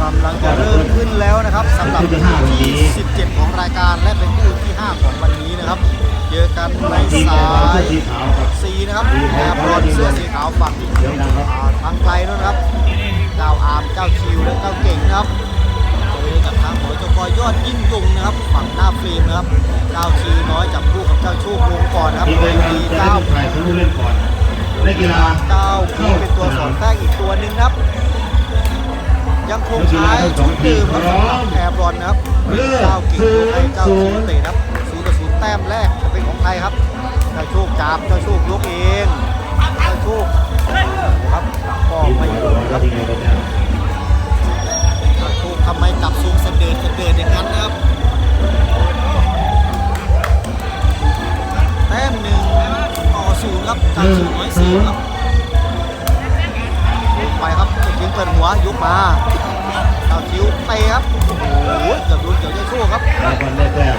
กำลังจะเริ่มขึ้นแล้วนะครับสำหรับคู่ที่ 17 ของรายการและเป็นคู่ที่ 5 ของวันนี้นะครับเจอกันในทีมสาแดงเสื้ยอสีขาวครับสีนะครับแอร์บอลเสื้อสีขาวฝั่งเดี๋ยวนะครับอ่าทางไกลนู้นนะครับเจ้าอาร์มเจ้าคิวและเจ้าเก่งนะครับเจอกับทางหัวเจ้ากอยอดยิ่งยงนะครับฝั่งหน้าฟิล์มนะครับเจ้าคิวน้อยจับคู่กับเจ้าโชคลงก่อนนะครับทีมโดแดยงมีจะได้เจ้าลูกชายเขาเล่นก่อนนักกีฬาเจ้าคิวเป็นตัวสอนแท้อีกตัวหนึ่งนะครับ ยังคงใช้ชุดเดิมครับสำหรับแอร์บอลนะครับเจ้าเก่งยกให้เจ้าคิวเตะนะครับศูนย์ต่อศูนย์แต้มแรกจะเป็นของใครครับเจ้าโชคจับเจ้าโชคยกเองเจ้าโชคครับก็ทีมไม่หัวลงนครับทีมไงก็ได้ถูกทำไมจับสูงเสด็จเสด็จอย่างนั้นนะครับแต้มหนึ่งต่อศูนย์ครับจากศูนย์น้อยสี่ครับ ยกไปครับเจ้าคิงเปิดหัวยกมาเจ้าคิวเตะครับโอ้โหเกือบโดนเกี่ยวเจ้าโชคครับได้บอลได้แต้ม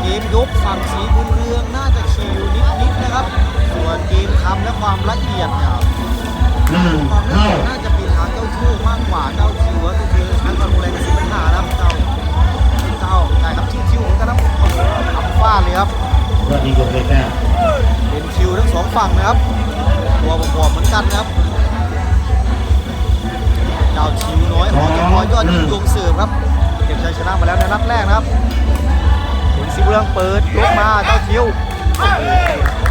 เกมยกฝั่งสีบุญเรืองน่าจะชิวนิดๆนะครับ ส่วนเกมทำและความละเอียดเนี่ยหนึ่งความละเท่าเอียดน่าจะเป็นทางเจ้าโชคมากกว่าเจ้าคิวก็คือชั้นความรุนแรงกับสิบห้านะครับเจ้าเจ้าใช่ครับชิวๆเหมือนกันครับทำฟาดเลยครับยอดยิงยกได้แต้มเป็นคิวทั้งสองฝั่งนะครับ ตัวประกอบเหมือนกันนะครับเจ้าชิวน้อยของเจ้าพอยอดยิงยงเสิร์ฟครับเก็บชัยชนะมาแล้วในนัดแรกนะครับขุนศรีบุรีรัมย์เปิดยกมาเจ้าชิวโอ้โห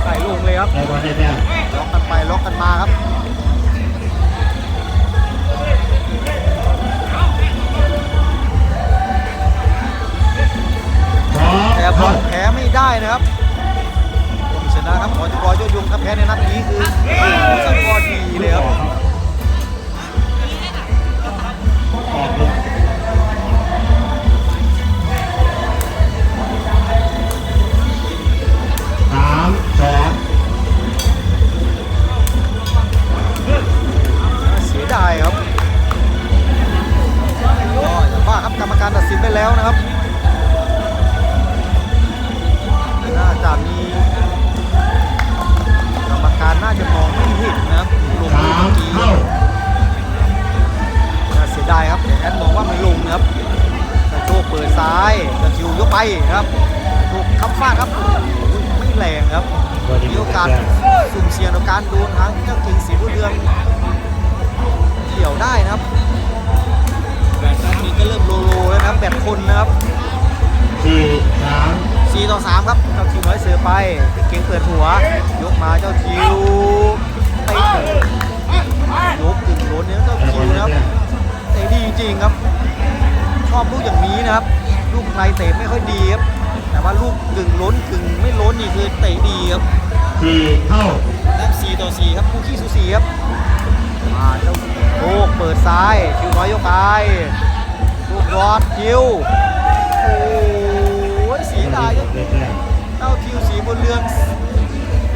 ไก่ลงเลยครับได้บอลได้แต้มล็อกกันไปล็อกกันมาครับพร้อมแต่บอเข้าลแพ้ไม่ได้นะครับผมช นะครับขอจะกอยอดยงถ้าแพ้ในนัดนี้คือโอ้โหสกอร์ดีเลยครับสามสองเสียดายครับก็อย่างว่าครับกรรมการตัดสินไปแล้วนะครับ น่าจะมี กรรมการน่าจะมองไม่เห็นนะครับลงสาเมื่มอกี้เข้าน่าเสียดายครับแต่แอดมองว่าไม่ลงนะครับแต่โชคเปิดซ้ายแต่ชิวยกไปนะครับถูกคำฟาดครับโอ้โหไม่แรงครับยอดยิงมียโอกได้กาสแต้มสุ่มเสี่ยงต่อการโดนทางเจ้ากิ่งสีบุญเรืองเกี่ยวได้นะครับแบตตอนนี้ก็เริ่มโลโลแล้วนะครับแบตคนนะครับสี่สาม 4ต่อ3ครับ เจ้าทิวน้อยเสือไปเก่งเปิดหัว ยกมาเจ้าทิวเตะยกถึงล้นเนี่ยเจ้าได้บทิวนะครับเตะดีจริงครับ ชอบลูกอย่างนี้นะครับ ลูกในเตะไม่ค่อยดีครับ แต่ว่าลูกกึ่งล้นกึ่งไม่ล้นนี่คือเตะดีครับสี่เข้าแต้ม4ต่อ4ครับคู่ขี้สูสีครับมาเจ้าโชคเปิดซ้ายคิวน้อยยกไปลูกรอดคิวโอ้ ดายครับได้แต้มเจ้าทิวสีบนเรือง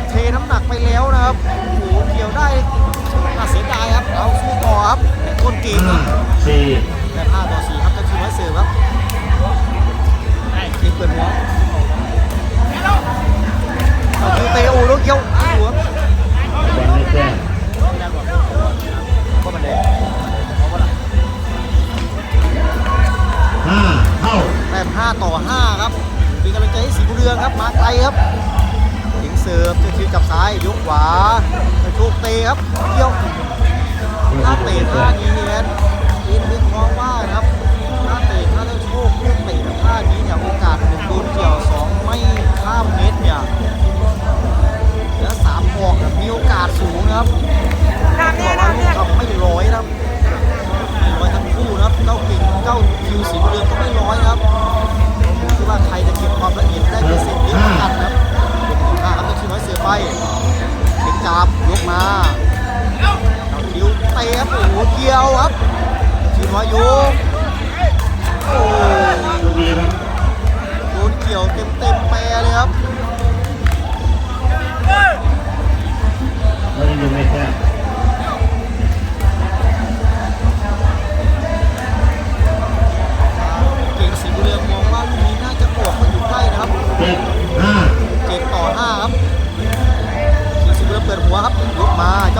เทน้ำหนักไปแล้วนะครับโอ้โหเกี่ยวได้น่าเสียดายครับเอาสู้ต่อครับคนเก่งคห้ารับสี่แต่5ต่อ4ครับเจ้าทิวน้อยเสิร์ฟครับเก่งเปิดหัวเจ้าทิวเตะโอ้ลูกเกี่ยวหัวบอลได้แต้มาทิวจับซ้ายยกขวาเจ้าโชคเตะครับเกี่ยวถ้าเตะท่านี้เนี่ยอินวิเคราะห์ว่านะครับถ้าเตะถ้าเจ้าโชคลูกเตะท่านี้เนี่ยโอกาสหนึ่งโดนเกี่ยวสองไม่ข้ามเม็ดเนี่ยแล้วสามออกเนี่ยมีโอกาสสูงนะครับบอกว่าลูกทำไม่ร้อยนะครับไม่ร้อยทั้งคู่นะครับเจ้ากิ่งเจ้าคิวสีบุญเรืองก็ไม่ร้อยนะครับ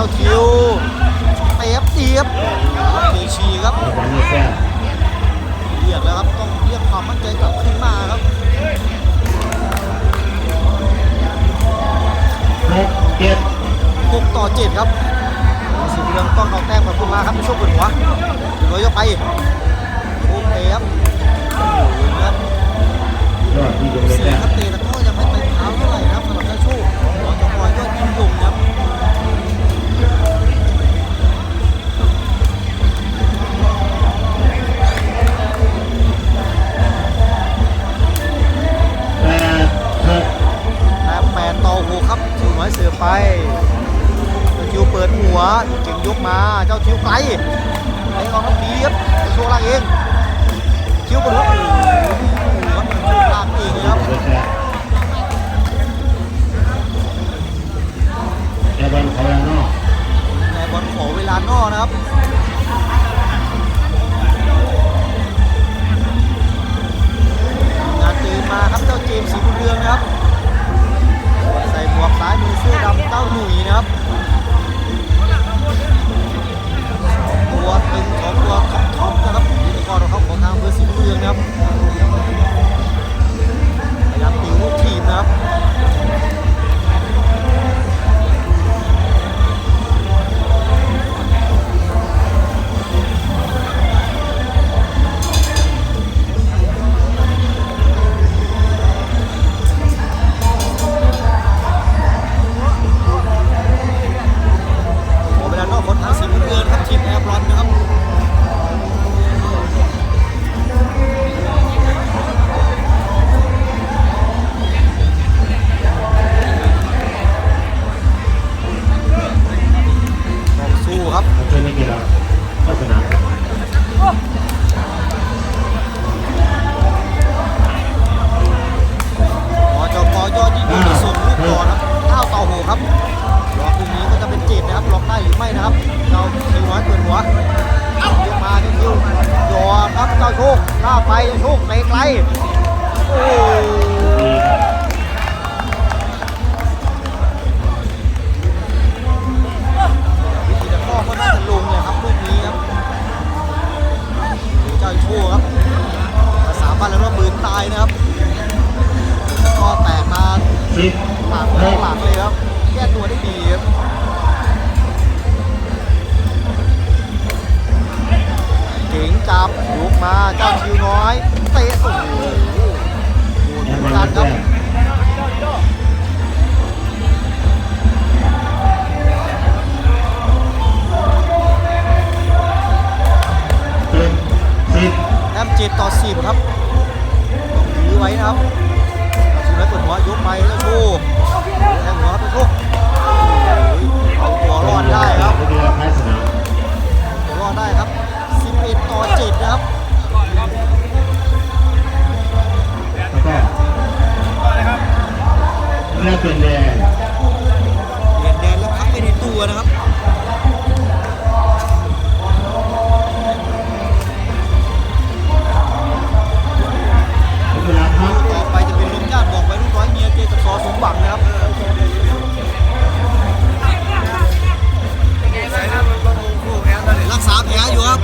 จ้าคิวเตะเตียบเตชีครับเรียกแล้วครับต้องเรียกความมั่นใจกลับขึ้นมาครับเกเจ็ดหกต่อเจ็ดครับสิบเรืองต้องเอาแต้มกลับขึ้นมาครับในช่วงปิดหัวถึงร้อยยกไปโอเคครับเสียครับเตะแล้วก็ยังไม่ไปเท้าเท่าไหร่ครับสำหรับเจ้าชู้หัวจะคอยยอดยิ่งยงครับ น้อยเสือไปเจ้าทิวเปิดหัวเก่งยกมาเจ้าทิวไกลไอ้กองน้ำดีครับโชว์ล่างเองทิวเปิดหัวโอ้โหครับโชว์ล่างเองครับโรงเรียนแอบอลเขาแล้วนอกแต่บอลขอเวลานอกนะครับงานตื่นมาครับเจ้าเจมส์สีบุญเรืองนะครับ ส่หมวกซ้ายมือเสื้อดำเต้าหนุ่ยนะครับ ไว้นะครับชิวน้อยเปิดหัวยกไปแล้วโชว์แทงหัวไปโชว์โอ้โหเอาตัวรอดได้ครับนักเรียนแพ้สนามตัวรอดได้ครับ11ต่อ7นะครับแล้วก็แรกเป็นแดงเปลี่ยนแดนแล้วพักไปในตัวนะครับ อยเมียเจอกับซอสมหวังนะครับรักษาแผลอยู่ครับ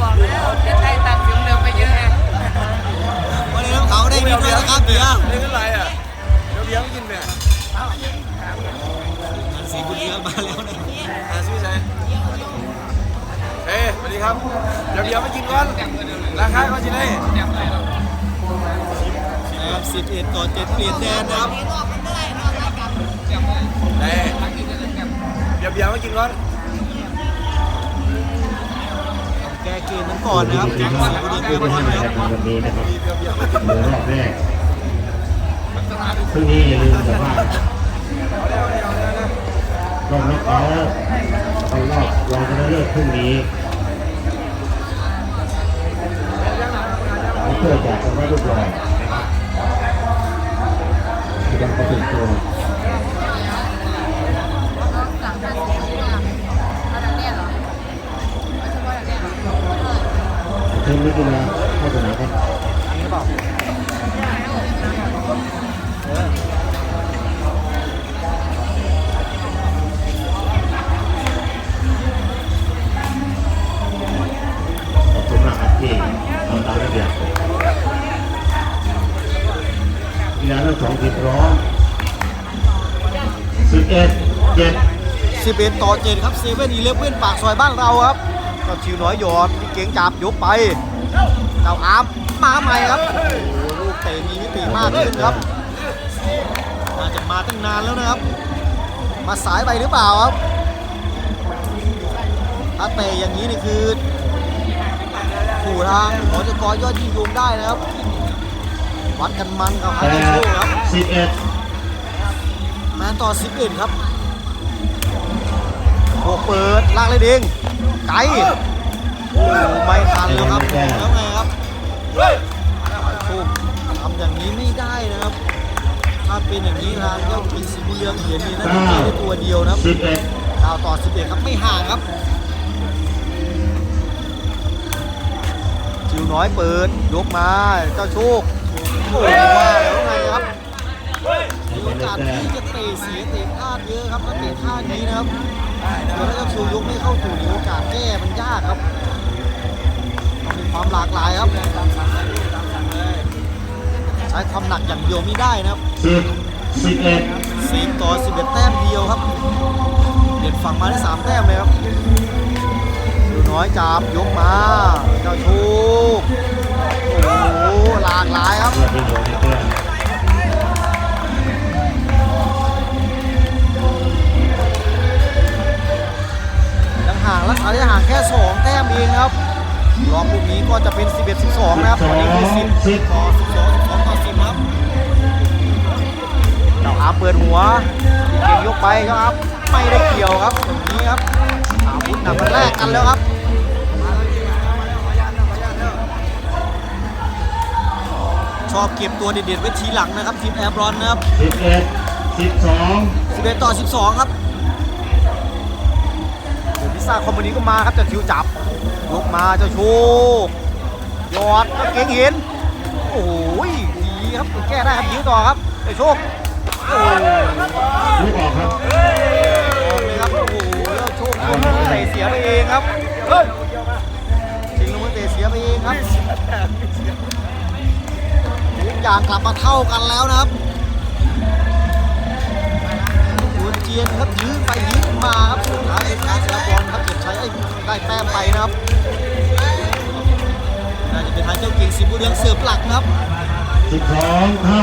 บอกแล้วจะได้ตัดสินเร็วไปเยอะไงวันนี้น้ำเขาได้มีด้วยนะครับเบียร์นี่เป็นไรอะเดี๋ยวเลี้ยงกินเนี่ยสีบุญเรืองมาแล้วนะหาซื้อใช่เฮ้ยสวัสดีครับ เดี๋ยวเดี๋ยวมากินก่อนราคาก็จะได้นะครับ11ต่อ7เปลี่ยนแดนนะครับ บียวเดี๋ยวมากินก่อนแก้เกมมันก่อนนะครับสีบุญเรืองผู้เริ่มบริก่อนนะครับรายการวันนี้นะครับเหลือรอบแรกพรุ่งนี้อย่าลืมแต่ว่ารอบน็อกเอาท์เอารอบรองชนะเลิศพรุ่งนี้เพื่อจากกันไว้เรียบร้อยนะครับยังไปถึงตัว เทมนักกีฬาเข้าสนามครับนี่หรือเปล่าข 11 7 11 ต่อ 7 ครับเซเว่นอีเลฟเว่นปากซอยบ้านเราครับเจ้าชิวน้อยหยอดพี่เก่งจับยกไปเจ้าอาร์มมาใหม่ครับโอ้โหลูกเตะมีมิติมากขึ้นครับน่าจะมาตั้งนานแล้วนะครับ มาสายไปหรือเปล่าครับถ้าเตะอย่างนี้นี่คือขู่ทางหมอจกรยอดยิ่งยงได้นะครับ วัดกันมันกับแปฮันเดอร์โชดครับสิบเอ็ดแมนต่อ 11 ครับ โบกเปิดลากเลยเด้งไกลโอ้ไม่ทันแล้วครับแล้วไงครับโชคทำอย่างนี้ไม่ได้นะครับ ถ้าเป็นอย่างนี้ทางเจ้ากินสีบุญเรืองเห็นนี่น่าจะเจอได้ตัวเดียวนะครับสิบเอ็ดดาวต่อ11ครับไม่ห่างครับจิวน้อยเปิดยกมาเจ้าโชคโอ้ยว่าแล้วไงครับมี โอกาสที่จะเตะเสียเตะพลาดเยอะครับถ้าเตะพลาดนี้นะครับเดี๋ยวถ้าเจ้าชิวยกไม่เข้าถูกมีโอกาสแก้มันยากครับต้องมีความหลากหลายครับ ใช้ความหนักอย่างเดียวไม่ได้นะครับสิบสิบเอ็ดสิบต่อสิบเอ็ดแต้มเดียวครับเด็ดฝั่งมาได้สามแต้มเลยครับอยู่น้อยจับยกมาเจ้าชูโอ้โหหลากหลายครับ ห่างรักษาระยะห่างแค่ 2 แต้มเองครับรอบลูกนี้ก็จะเป็น 11 12 นะครับตอนนี้คือ10ต่อ12 12ต่อ10ครับเจ้าอาร์มเปิดหัวเกมยกไปเจ้าอาร์มไม่ได้เกี่ยวครับอย่างนี้ครับอาวุธหนักแรกกันแล้วครับชอบเก็บตัวเด็ดๆไว้ทีหลังนะครับทีมแอร์บรอนนะครับสิบเอ็ดสิบสอง11 ต่อ 12 ครับเดี๋ยวพิ ซซ่าคอมมานีก็มาครับเจะคิวจับยกมาเจ้าโชคยอดก็เก่งเห็นโอ้ยดีครับแก้ได้ครับยิงต่อครับเจ้าโชคโอ้ยลูกออกครับออกเลยครับโอ้โหแล้วโชคยิงลงมือเตะเสียไปเองครับยิงลงมือเตะเสียไปเองครับทุกอย่างกลับมาเท่ากันแล้วนะครับดวนเจียนครับยื้อไปยื้อ มาครับสุดท้ายเป็นการเสียบอลครับเก็บใช้ได้แต้มไปนะครับน่าจะเป็นทางเจ้าเก่งสิบุเรืองเสิร์ฟหลักนะครับสิบสองเท่า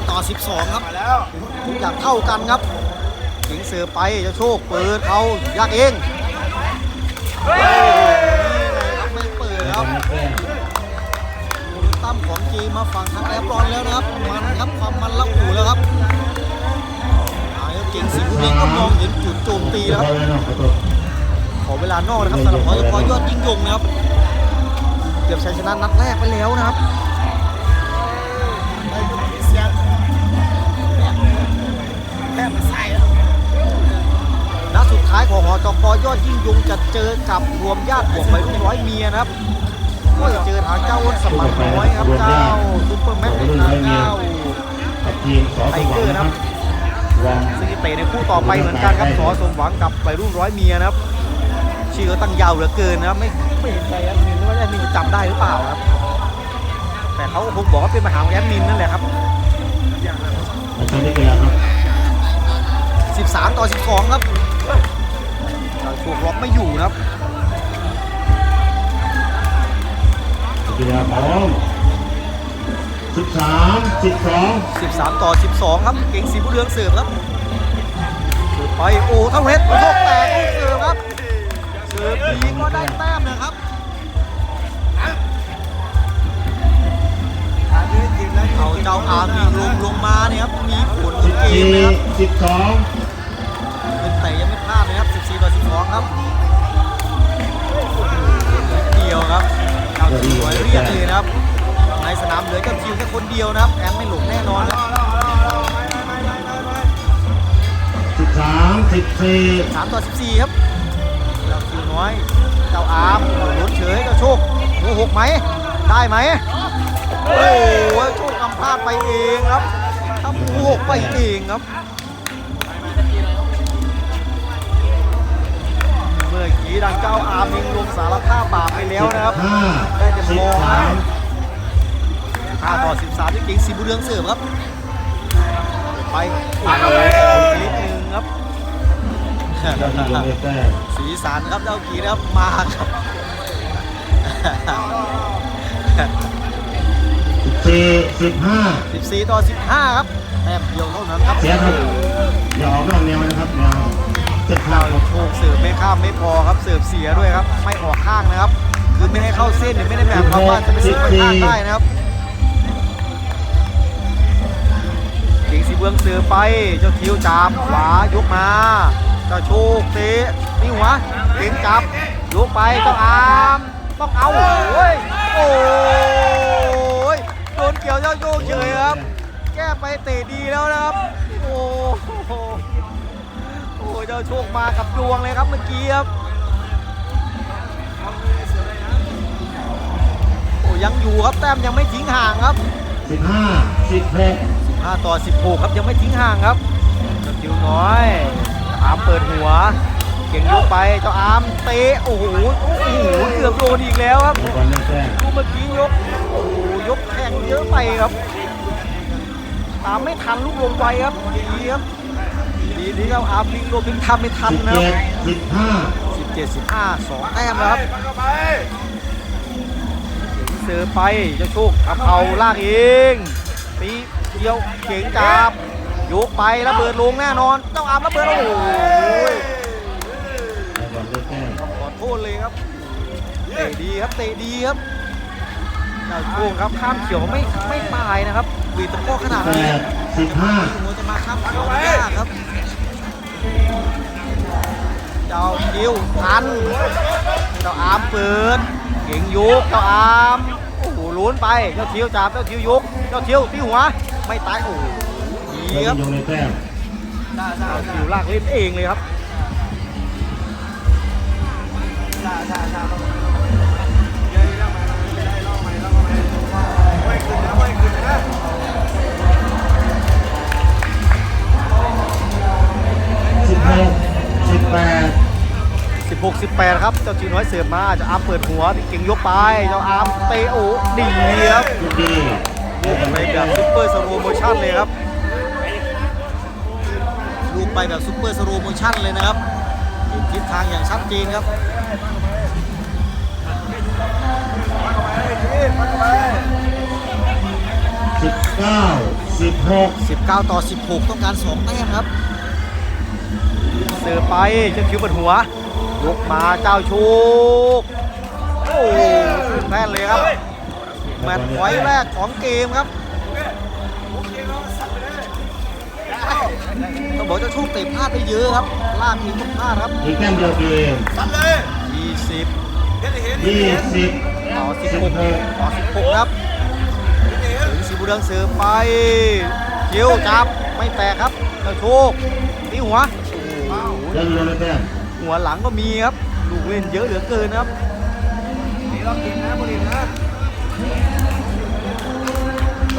12 ต่อ 12 ครับทุกอย่างเท่ากันครับเก่งเสิร์ฟไปเจ้าโชคเปิดเอายากเองโอ้โหนี่ไงครับไม่เปิดครับแต้มโมเมนตัมของเกมมาฝั่งทางแอปรอนแล้วนะครับมันครับความมันละอูแล้วครับ เอาเก่งสิบุเรืองก็มองเห็นจุดโจมตีแล้วครับพอแล้วเนาะขอโทษขอเวลานอกนะครับสำหรับพอยพอยอดยิ่งยงนะครับเก็บชัยชนะนัดแรกไปแล้วนะครับนัดสุดท้ายของหอจกยอดยิ่งยงจะเจอกับรวมญาติบวกไปรุ่นร้อยเมียนะครับก็จะเจอทางเจ้าอ้นสมันน้อยครับเจ้าซุปเปอร์แม็กซ์ทางเจ้ากับทีมสอสวรรค์นะครับวอร์มซึ่งจะ เตะในคู่ต่อไปเหมือนกันครับสอสมหวังกับไปรุ่นร้อยเมียนะครับชื่อเขาตั้งยาวเหลือเกินนะครับไม่ไม่เห็นใจแอดมินหรือว่าแอดมินจะจำได้หรือเปล่าครับ แต่เขาก็คงบอกว่าเป็นมหาของแอดมินนั่นแหละครับอาจารย์ได้เวลาครับ13ต่อ12ครับเราถูกล็อกไม่อยู่นะครับกีฬาพร้อมสิบสามสิบสอง13 ต่อ 12 ครับ เก่งสีผู้เรืองเสิร์ฟครับเสิร์ฟ ไปโอ้ทั้งเวทโชคแตกลูกเสิร์ฟครับเสิร์ฟดีก็ได้แต้มนะครับเอาเจ้าอาร์มีลงลงมาเนี่ยครับมีผลสิบเกมสี่นะครับสิบสองเป็นเตะยังไม่พลาดเลยครับ14ต่อ12ครับนิดเดียวครับเจ้าทิวไว้เรียกเลยนะครับในสนามเหลือเจ้าทิวแค่คนเดียวนะครับแอมไม่หลงแน่นอนครับ สิบสามสิบสี่3ต่อ14ครับเจ้าทิวน้อย เจ้าอาร์มโอ้โหลุ้นเฉยเจ้าโชคโอ้หกไหม ได้ไหมโอ้โหโชคทำพลาดไปเองครับทำหหกไปเองครับเมื่อกี้ดังเจ้าอาร์มยิงลงสารภาพบาปไปแล้วนะครับห้าได้แต่สิมบองสานะม5ต่อ13ที่เก่งสีบุญเรืองเสิร์ฟครับไปโอ้โหนิดนึง ครับยอดนิยมได้แต้มสีสันครับเจ้ากีนะครับมาครับสิบสี่สิบห้า14ต่อ15ครับแต้มเดียวเท่านั้นครับเสียครับอย่าออกนอกแนวนะครับแนวเส้นข้าเราวโชคเสิร์ฟไม่ข้ามไม่พอครับเสิร์ฟเสียด้วยครับ ไม่ออกข้างนะครับ คือไม่ให้เข้าเส้นหรือไม่ได้แบบความว่าจะไปเสิร์ฟไปข้างได้นะครับ เก่งสีเบืองสือไป เจ้าทิวจับขวายกมา เจ้าโชคตะนี่หัวเก่งจับยกไปเจ้าอามต้องเอาโอ้ยโอ้ยโดนเกี่ยวเจ้าโชคเฉยครับ แก้ไปเตะดีแล้วนะครับ โอ้โหโอ้ยเจ้าโชคมากับดวงเลยครับเมื่อกี้ครับโอ้ยังอยู่ครับแต้มยังไม่ทิ้งห่างครับสิบห้าสิบหก 5ต่อ 16 ครับยังไม่ทิ้งห่างครับเจ้าจิวน้อยอาร์มเปิดหัว เก่งยกไปเจ้าอาร์มเตะโอ้โหโอ้โหเกือบโดนอีกแล้วครับดูเมื่อกี้ยกโอ้โหยกแข่งเยอะไปครับ ตามไม่ทันลูกลงไปครับดีครับดีที่เราอาร์มลิงโรบินทำไม่ทันนะครับ17 15 2แต้มครับเสือไปเจ้าโชคกับเขาลากเองตี เดียวเก่งจับยุกไประเบิดลงแน่นอนเจ้าอามระเบิดโอ้โหขอโทษเลยครับเตะดีครับเตะดีครับเจ้าโชคครับข้ามเขียวไม่ไม่ตายนะครับวีตะโก้ขนาดนี้สิบห้าจะมาข้ามเขียวยากครับเจ้าคิวทันเจ้าอามเปิดเก่งยุกเจ้าอามโอ้โหลุ้นไปเจ้าคิวจับเจ้าคิวยุกเจ้าคิวที่หัว ไม่ตายโอ้โหดียอคดรับนิยมได้แต้มเจ้าคิวลากเล่นเองเลยครับสิบหกสิบแปด16 18ครับ เจ้าจิวน้อยเสิร์ฟมาเจ้าอามเปิดหัวเก่งยกไป เจ้าอามเตะโอ้ดีครับลูกดีลูก ไปแบบซุปเปอร์สโลโมชั่นเลยครับลูกไปแบบซุปเปอร์สโลโมชั่นเลยนะครับเห็นทิศทางอย่างชัดเจนครับสิบเก้าสิบหก19ต่อ16ต้องการ2แต้มครับเสิร์ฟไปเจ้าคิวเปิดหัวยกมาเจ้าชูกโอ้โหขึ้นแม่นเลยครับ แมตช์พอยต์แรกของเกมครับต้องบอกเจ้าโชคเตะพลาดไปเยอะครับลากทีมต้องพลาดครับอีกแต้มเดียวเกมตัดเลย20เห็นเห็นยี่สิบต่อ16ต่อ16ครับถึงสีบุเรืองเสือไปเจียวจับไม่แตกครับเจ้าโชคตีหัวยอดนิยมได้แต้มหัวหลังก็มีครับลูกเล่นเยอะเหลือเกินครับนี่เรากินนะบุรีนะ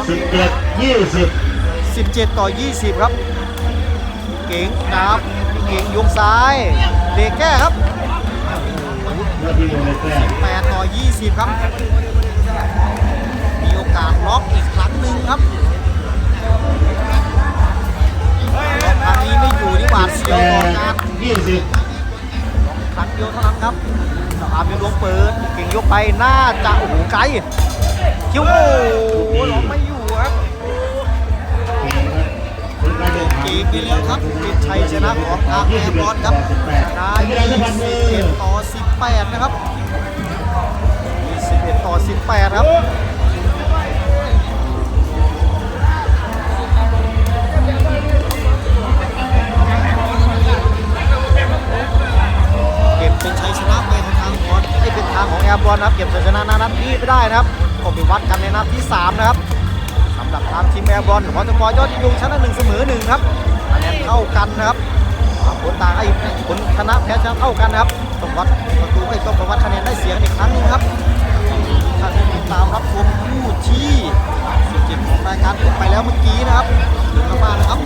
สิบเจ็ดยี่สิบ17 ต่อ 20 ครับ เก่งจับเก่งยกซ้าย เด็กแก้ครับยอดนิยมได้แต้ม8ต่อ 20 ครับ มีโอกาสล็อกอีกครั้งหนึ่งครับล็อกครั้งนี้ไม่อยู่นี่หวาดเสีแปยวต่อดการยี่สิบครั้งเดียวเท่านั้นครับเจ้าอามยังลงเปิด เก่งยกไปน่าจะโอ้โหไกลคิวโอ้โหล็อกไม่อยู่ ครับเกมไปแล้วครับเป็นชัยชนะของทางแอร์บอลครับชนะ21ต่อ 18 นะครับ21ต่อ 18 ครับเก็บเป็นชัยชนะไปทางบอลให้เป็นทางของแอร์บอลนะครับ เก็บชัยชนะนัดนี้ไปได้นะครับก็ไปวัดกันในนัดที่ 3 นะครับำหรับตามทีมแอร์บอลหรือเตอร์บอยอดนิยมชนะหนึ่งเสมอหนึ่งครับคะแนนเท่ากันนะครับผลต่างไอ้ผลชนะแพ้ชนะเท่ากันนะครับต้องวัดประตูไอ้ต้องวัดคะแนนได้เสียงอีกครั้งนึงครับท่านที่ติดตามรับชมผู้ที่17ของรายการจบไปแล้วเมื่อกี้นะครับขอบคุณมานนะครับ